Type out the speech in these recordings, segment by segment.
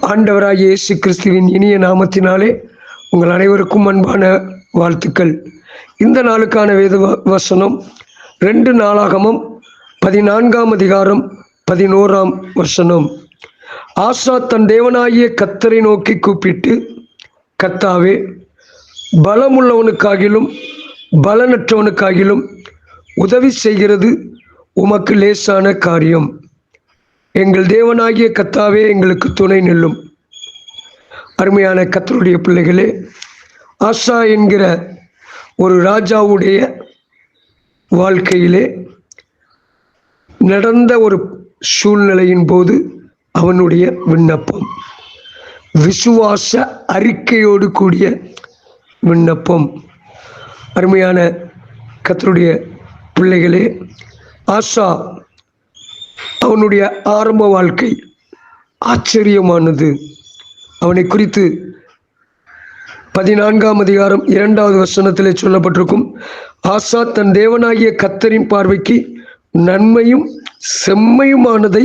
ஆண்டவராக இயேசு கிறிஸ்துவின் இனிய நாமத்தினாலே உங்கள் அனைவருக்கும் அன்பான வாழ்த்துக்கள். இந்த நாளுக்கான வேத வ- வசனம் ரெண்டு நாளாகமும் பதினான்காம் அதிகாரம் பதினோராம் வசனம். ஆசா தன் தேவனாகிய கத்தரை நோக்கி கூப்பிட்டு கத்தாவே பலமுள்ளவனுக்காகிலும் பலனற்றவனுக்காகிலும் உதவி செய்கிறது உமக்கு லேசான காரியம். எங்கள் தேவனாகிய கத்தாவே எங்களுக்கு துணை நில்லும். அருமையான கத்தருடைய பிள்ளைகளே ஆஷா என்கிற ஒரு ராஜாவுடைய வாழ்க்கையிலே நடந்த ஒரு சூழ்நிலையின் போது அவனுடைய விண்ணப்பம். விசுவாச அறிக்கையோடு கூடிய விண்ணப்பம். அருமையான கத்தருடைய பிள்ளைகளே ஆஷா அவனுடைய ஆரம்ப வாழ்க்கை ஆச்சரியமானது. அவனை குறித்து பதினான்காம் அதிகாரம் இரண்டாவது வசனத்திலே சொல்லப்பட்டிருக்கும் ஆசா தன் தேவனாகிய கத்தரின் பார்வைக்கு நன்மையும் செம்மையுமானதை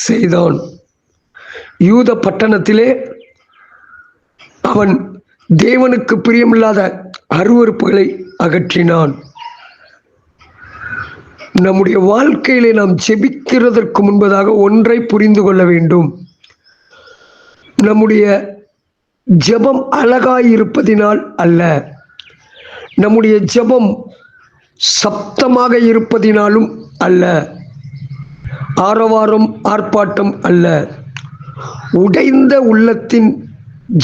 செய்தான். யூத பட்டணத்திலே அவன் தேவனுக்கு பிரியமில்லாத அருவருப்புகளை அகற்றினான். நம்முடைய வாழ்க்கையிலே நாம் ஜெபிக்கிறதற்கு முன்பதாக ஒன்றை புரிந்து கொள்ள வேண்டும். நம்முடைய ஜெபம் அழகாயிருப்பதினால் அல்ல. நம்முடைய ஜெபம் சப்தமாக இருப்பதினாலும் அல்ல. ஆரவாரம் ஆர்ப்பாட்டம் அல்ல. உடைந்த உள்ளத்தின்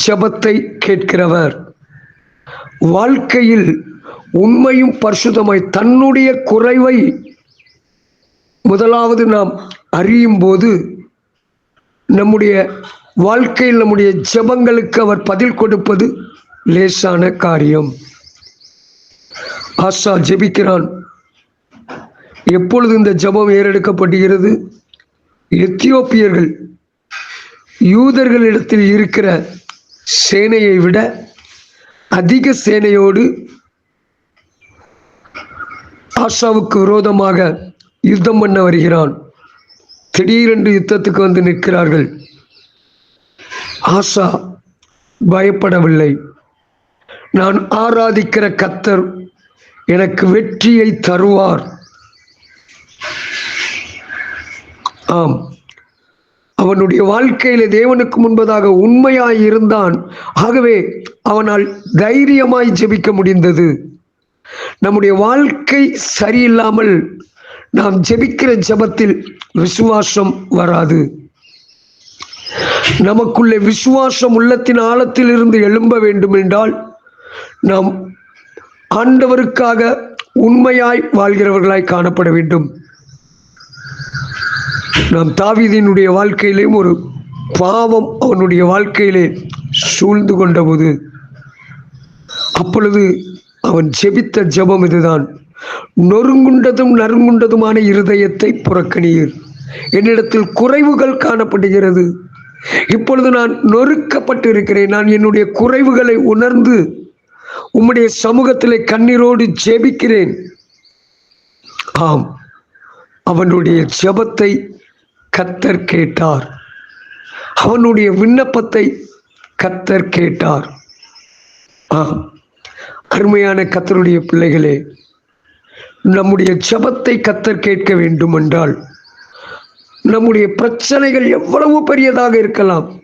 ஜெபத்தை கேட்கிறவர். வாழ்க்கையில் உண்மையும் பரிசுதமாய் தன்னுடைய குறைவை முதலாவது நாம் அறியும் போது நம்முடைய வாழ்க்கையில் நம்முடைய ஜெபங்களுக்கு அவர் பதில் கொடுப்பது லேசான காரியம். ஆசா ஜெபிக்கிறான். எப்பொழுது இந்த ஜெபம் ஏறெடுக்கப்படுகிறது எத்தியோப்பியர்கள் யூதர்களிடத்தில் இருக்கிற சேனையை விட அதிக சேனையோடு ஆஷாவுக்கு விரோதமாக யுத்தம் பண்ண வருகிறான். திடீரென்று யுத்தத்துக்கு வந்து நிற்கிறார்கள். ஆசா பயப்படவில்லை. நான் ஆராதிக்கிற கத்தர் எனக்கு வெற்றியை தருவார். ஆம். அவனுடைய வாழ்க்கையில தேவனுக்கு முன்பதாக உண்மையாய் இருந்தான். ஆகவே அவனால் தைரியமாய் ஜெபிக்க முடிந்தது. நம்முடைய வாழ்க்கை சரியில்லாமல் நாம் ஜெபிக்கிற ஜெபத்தில் விசுவாசம் வராது. நமக்குள்ளே விசுவாசம் உள்ளத்தின் ஆழத்தில் இருந்து எழும்ப வேண்டும் என்றால் நாம் ஆண்டவருக்காக உண்மையாய் வாழ்கிறவர்களாய் காணப்பட வேண்டும். நாம் தாவிதினுடைய வாழ்க்கையிலேயும் ஒரு பாவம் அவனுடைய வாழ்க்கையிலே சூழ்ந்து கொண்டபோது அப்பொழுது அவன் ஜெபித்த ஜெபம் இதுதான். நொறுங்குண்டதும் நறுங்குண்டதுமான இருதயத்தை புறக்கணியீர். என்னிடத்தில் குறைவுகள் காணப்படுகிறது. இப்பொழுது நான் நொறுக்கப்பட்டு இருக்கிறேன் நான் என்னுடைய குறைவுகளை உணர்ந்து உம்முடைய சமூகத்திலே கண்ணீரோடு ஜெபிக்கிறேன். ஆம் அவனுடைய ஜெபத்தை கத்தர் கேட்டார். அவனுடைய விண்ணப்பத்தை கத்தர் கேட்டார். ஆம் அருமையான கத்தருடைய பிள்ளைகளே நம்முடைய ஜெபத்தை கத்தர் கேட்க வேண்டும் என்றால் நம்முடைய பிரச்சனைகள் எவ்வளவு பெரியதாக இருக்கலாம்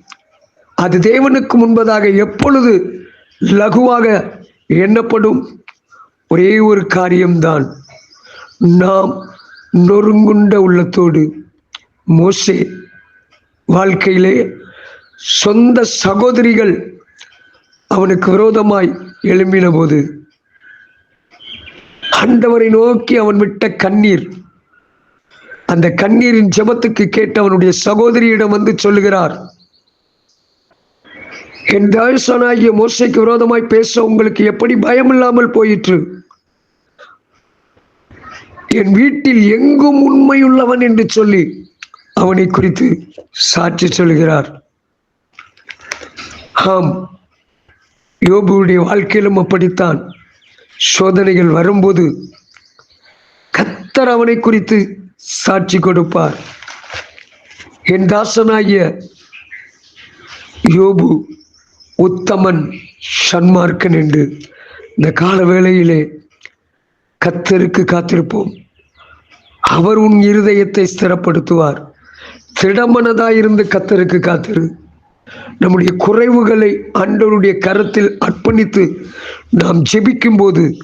அது தேவனுக்கு முன்பதாக எப்பொழுது லகுவாக எண்ணப்படும்? ஒரே ஒரு காரியம்தான். நாம் நொறுங்குண்ட உள்ளத்தோடு மோசே வாழ்க்கையிலே சொந்த சகோதரிகள் அவனுக்கு விரோதமாய் எழும்பின போது ஆண்டவரை நோக்கி அவன் விட்ட கண்ணீர். அந்த கண்ணீரின் ஜபத்துக்கு கேட்டு அவனுடைய சகோதரியிடம் வந்து சொல்லுகிறார் என் தாயசனாகிய மோசைக்கு விரோதமாய் பேச உங்களுக்கு எப்படி பயம் இல்லாமல் போயிற்று? என் வீட்டில் எங்கும் உண்மையுள்ளவன் என்று சொல்லி அவனை குறித்து சாட்சி சொல்கிறார் ஆம் யோபுடைய வாழ்க்கையிலும் அப்படித்தான். சோதனைகள் வரும்போது கத்தர் அவனை குறித்து சாட்சி கொடுப்பார். என் தாசனாகிய யோபு உத்தமன் சன்மார்க்கன் என்று இந்த கால வேளையிலே கத்தருக்கு காத்திருப்போம். அவர் உன் இருதயத்தை ஸ்திரப்படுத்துவார். திடமனதாயிருந்து கத்தருக்கு காத்திரு. நம்முடைய குறைவுகளை ஆண்டவருடைய கரத்தில் அர்ப்பணித்து நாம் ஜெபிக்கும் போது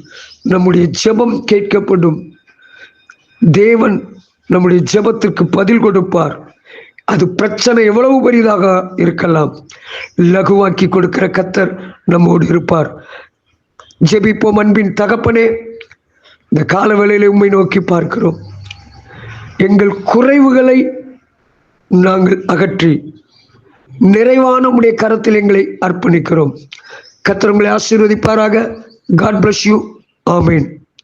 நம்முடைய ஜெபம் கேட்கப்படும். தேவன் நம்முடைய ஜெபத்திற்கு பதில் கொடுப்பார். அது பிரச்சனை எவ்வளவு பெரிதாக இருக்கலாம். லகுவாக்கி கொடுக்கிற கத்தர் நம்மோடு இருப்பார். ஜெபிப்போம் அன்பின் தகப்பனே இந்த கால வேளையில உண்மை நோக்கி பார்க்கிறோம். எங்கள் குறைவுகளை நாங்கள் அகற்றி நிறைவான உடைய கரத்தில் எங்களை அர்ப்பணிக்கிறோம். கத்திரங்களை ஆசீர்வதிப்பாராக. காட் பிளஸ் யூ ஆமீன்